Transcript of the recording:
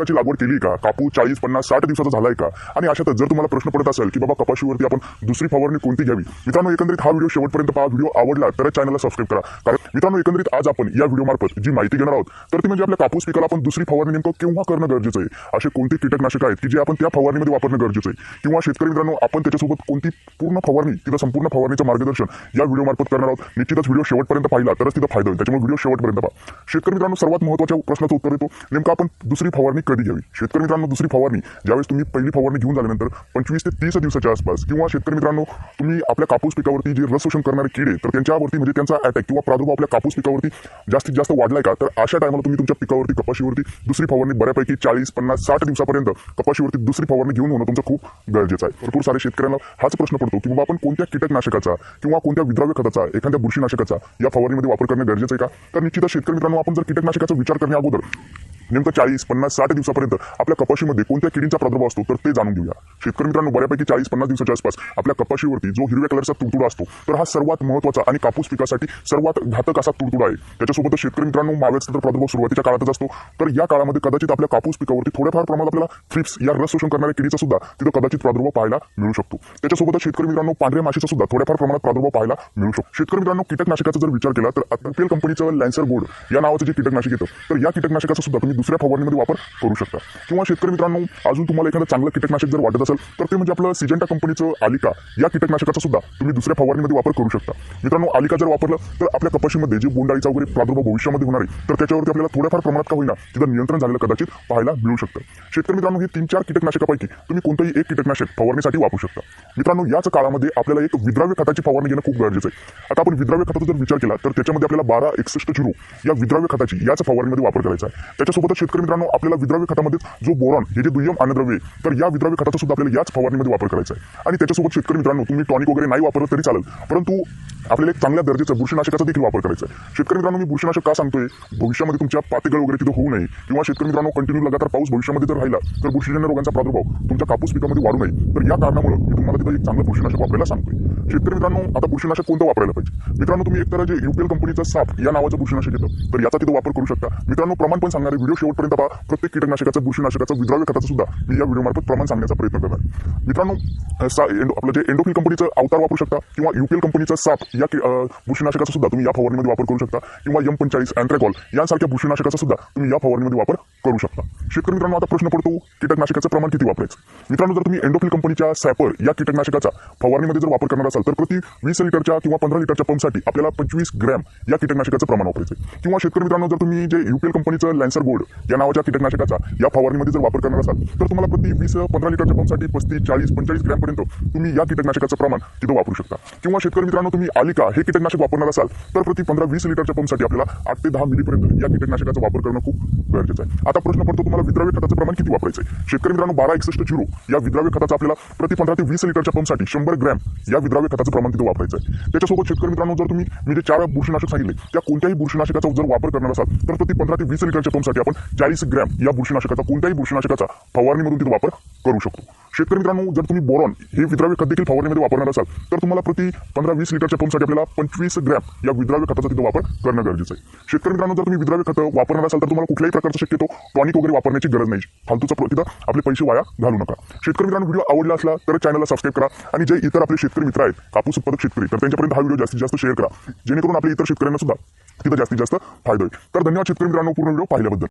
पिकाची लागवड केली का? कापूस चाळीस पन्नास साठ दिवसाचा झालाय का? आणि अशातच जर तुम्हाला प्रश्न पडत असेल की बाबा कपाशीवरती आपण दुसरी फवारणी कोणती घ्यावी? मित्रांनो एकंदरीत हा व्हिडिओ शेवटपर्यंत पहा. व्हिडिओ आवडला तर चॅनलला सबस्क्राईब करा. कारण मित्रांनो एकंदरीत आज आपण या व्हिडिओ मार्फत जी माहिती घेणार आहोत तर ती म्हणजे आपल्या कापूस पिकाला आपण दुसरी फवारणी नेमकं केव्हा करणं गरजेचं आहे? असे कोणते कीटकनाशक आहेत की जे आपण त्या फवारणीमध्ये वापरणं गरजेचं आहे? किंवा शेतकरी मित्रांनो आपण त्याच्यासोबत कोणती पूर्ण फवारणी तिथं संपूर्ण फवारणीचं मार्गदर्शन या व्हिडिओ मार्फत करणार आहोत? निश्चितच व्हिडिओ शेवटपर्यंत पाहिला तरच तिथं फायदा होईल. त्याच्यामुळे व्हिडिओ शेवटपर्यंत पहा. शेतकरी मित्रांनो सर्वात महत्त्वाच्या प्रश्नाचं उत्तर येतो नेमकं आपण दुसरी फवारणी कधी घ्यावी शेतकरी मित्रांनो दुसरी फवारणी. ज्यावेळेस तुम्ही पहिली फवारणी घेऊन झाल्यानंतर पंचवीस ते तीस दिवसाच्या आसपास किंवा शेतकरी मित्रांनो तुम्ही आपल्या कापूस पिकावरती जे रस शोषण करणारे किडे तर त्यांच्यावरती म्हणजे त्यांचा अटॅक किंवा प्रादुर्भाव आपल्या कापूस पिकावरती जास्तीत जास्त वाढलाय का? तर अशा टायमाला तुम्ही तुमच्या पिकावरती कपाशीवरती दुसरी फवारणी बऱ्यापैकी चाळीस पन्नास साठ दिवसापर्यंत कपाशीवरती दुसरी फवारणी घेऊन होणं तुमचं खूप गरजेचं आहे. भरपूर सारे शेतकऱ्यांना हाच प्रश्न पडतो की बाबा आपण कोणत्या कीटकनाशकाचा किंवा कोणत्या विद्राव्य खताचा एखाद्या बुरशीनाशकाचा या फवारणीमध्ये वापर करणं गरजेचं आहे का? तर निश्चितच शेतकरी मित्रांनो आपण जर कीटकनाशकाचा विचार करण्या अगोदर नेमकं चाळीस पन्नास साठ दिवसापर्यंत आपल्या कपाशीमध्ये कोणत्या किडींचा प्रादुर्भाव असतो तर ते जाणून घेऊया. शेतकरी मित्रांनो बऱ्यापैकी चाळीस पन्नास दिवसाच्या आसपास आपल्या कपाशीवरती जो हिरव्या कलरचा तुडतुडा असतो तर हा सर्वात महत्त्वाचा आणि कापूस पिकासाठी सर्वात घातक असा तुडतुडा आहे. त्याच्यासोबत शेतकरी मित्रांनो माव्याचा तर प्रादुर्भाव सुरुवातीच्या काळातच असतो. तर या काळामध्ये कदाचित आपल्या कापूस पिकावरती थोड्याफार प्रमाणात आपल्याला थ्रिप्स या रस शोषण करणाऱ्या किडीचा सुद्धा तिथं कदाचित प्रादुर्भाव पाहायला मिळू शकतो. त्याच्यासोबत शेतकरी मित्रांनो पांढऱ्या माशीचा सुद्धा थोड्याफार प्रमाणात प्रादुर्भाव पाहायला मिळू शकतो. शेतकरी मित्रांनो कीटकनाशकाचा जर विचार केला तर अटल कंपनीचं लॅन्सर बोर्ड या नावाचं जे कीटकनाशक येतं तर या कीटकनाशकाचा सुद्धा तुम्ही दुसऱ्या फवारणीमध्ये वापर करू शकता. किंवा शेतकरी मित्रांनो अजून तुम्हाला एखादं चांगलं कीटकनाशक जर वाटत असेल तर ते म्हणजे आपलं सिजेंटा कंपनीचं आलिका. या कीटकनाशकाचा सुद्धा तुम्ही दुसऱ्या फवारणीमध्ये वापर करू शकता. मित्रांनो आलिका जर वापरलं तर आपल्या कपाशीमध्ये जे बोंडाळीचा वगैरे प्रादुर्भाव भविष्यामध्ये होणार आहे तर त्याच्यावरती आपल्याला थोड्याफार प्रमाणात का होईना तिथं नियंत्रण झालेलं कदाचित पाहायला मिळू शकतं. शेतकरी मित्रांनो हे तीन चार कीटकनाशकापैकी तुम्ही कोणतंही एक कीटकनाशक फवारणीसाठी वापरू शकता. मित्रांनो याच काळामध्ये आपल्याला एक विद्राव्य खताची फवारणी घेणं खूप गरजेचं आहे. आता आपण विद्राव्य खताचा जर विचार केला तर त्याच्यामध्ये आपल्याला बारा एकसष्ट झिरो या विद्राव्य खताची याच फवारणीमध्ये वापर करायचा आहे. त्याच्यासोबत त्याच्यासोबतच शेतकरी मित्रांनो आपल्याला विद्राव्य खतामध्ये जो बोरॉन हे जे दुय्यम अन्नद्रव्य आहे, तर या विद्राव्य खताचा सुद्धा आपल्याला याच फवारणीमध्ये वापर करायचा आहे. आणि त्याच्यासोबत शेतकरी मित्रांनो तुम्ही टॉनिक वगैरे नाही वापरलं तरी चालेल परंतु आपल्याला एक चांगल्या दर्जाचा बुरशीनाशकाचा देखील वापर करायचा आहे. शेतकरी मित्रांनो मी बुरशीनाशक का सांगतोय? भविष्यामध्ये तुमच्या पातेगळ वगैरे तिथे होऊ नये किंवा शेतकरी मित्रांनो कंटिन्यू लगातार पाऊस भविष्यामध्ये जर राहिला तर बुरशीजन्य रोगांचा प्रादुर्भाव तुमच्या कापूस पिकामध्ये वाढू नये. तर या कारणामुळे मी तुम्हाला तिथे एक चांगलं बुरशीनाशक वापरायला सांगतोय. शेतकरी मित्रांनो आता बुरशीनाशक कोणतं वापरायला पाहिजे? मित्रांनो तुम्ही एकतर जे युपीएल कंपनीचं साप या नावाचं बुरशीनाशक येतं तर याचा तिथं वापर करू शकता. मित्रांनो प्रमाण पण सांगणारे व्हिडिओ शेवटपर्यंत पहा. प्रत्येक कीटकनाशकाचं बुरशीनाशकाचं विद्राव्य खताचं सुद्धा मी या व्हिडिओमार्फत प्रमाण सांगण्याचा प्रयत्न करणार मित्रांनो सा एंडो आपलं जे एंडोफिल कंपनीचं अवतार वापरू शकता किंवा युपीएल कंपनीचं साप या बुरशीनाशकाचा सुद्धा तुम्ही या फवारणीमध्ये वापर करू शकता किंवा एम पंचाळीस अँट्रॅकॉल यांसारख्या बुरशीनाशकाचा सुद्धा तुम्ही या फवारणीमध्ये वापर करू शकता. शेतकरी मित्रांनो आता प्रश्न पडतो कीटकनाशकाचं प्रमाण किती वापरायचं? मित्रांनो जर तुम्ही एंडोफिल कंपनीच्या सॅपर या कीटकनाशकाचा फवारणीमध्ये जर वापर करणार असाल तर प्रति वीस लिटरच्या किंवा पंधरा लिटरच्या पंपसाठी आपल्याला पंचवीस ग्रॅम या कीटकनाशकाचं प्रमाण वापरायचं किंवा शेतकरी मित्रांनो जर तुम्ही जे युपीएल कंपनीचं लॅन्सर गोल्ड या नावाच्या कीटकनाशकाचा या फवारणीमध्ये जर वापर करणार असाल तर तुम्हाला प्रति वीस पंधरा लिटरच्या पंपसाठी पस्तीस चाळीस पंचेचाळीस ग्रॅमपर्यंत तुम्ही या कीटकनाशकाचं प्रमाण तिथं वापरू शकता. किंवा शेतकरी मित्रांनो तुम्ही आलिका हे कीटकनाशक वापरणार असाल तर प्रति पंधरा वीस लिटरच्या पंपसाठी आपल्याला आठ ते दहा मिलीपर्यंत या कीटकनाशकाचा वापर करणं खूप गरजेचं आहे. आता प्रश्न पडतो तुम्हाला विद्राव्य खताचं प्रमाण किती वापरायचं आहे शेतकरी मित्रांनो बारा एकसष्ट झिरो या विद्राव्य खताचा आपल्याला प्रति पंधरा ते वीस लिटरच्या पंपसाठी शंभर ग्रॅम या विद्राव्य खताचं प्रमाण तिथं वापरायचं आहे त्याच्यासोबत शेतकरी मित्रांनो जर तुम्ही मी जे चार बुरशीनाशक सांगितले त्या कोणत्याही बुरशीनाशकाचा जर वापर करणार असाल तर प्रति पंधरा ते वीस लिटरच्या पंपसाठी आपण चाळीस ग्रॅम या बुरशीनाशकाचा कोणत्याही बुरशीनाशकाचा फवारणीमधून तिथे वापर करू शकतो. शेतकरी मित्रांनो जर तुम्ही बोरॉन हे विद्राव्य खत देखील फवारणीमध्ये वापरणार असाल तर तुम्हाला प्रति पंधरा वीस लिटरच्या पंपसाठी आपल्याला पंचवीस ग्रॅम या विद्राव्य खताचा तिथे वापर करणं गरजेचं आहे. शेतकरी मित्रांनो जर तुम्ही विद्राव्य खतं वापरणार असाल तर तुम्हाला कुठल्याही प्रकारचा शक्यतो टॉनिक वगैरे वापरण्याची गरज नाही. फालतूचा प्र- तिथं आपले पैसे वाया घालू नका. शेतकरी मित्रांनो व्हिडिओ आवडला असला तर चॅनलला सबस्क्राईब करा आणि जे इतर आपले शेतकरी मित्र आहेत कापूस उत्पादक शेतकरी तर त्यांच्यापर्यंत हा व्हिडिओ जास्तीत जास्त शेअर करा. जेणेकरून आपल्या इतर शेतकऱ्यांना सुद्धा तिथं जास्तीत जास्त फायदा होईल. तर धन्यवाद शेतकरी मित्रांनो पूर्ण व्हिडिओ पाहिल्याबद्दल.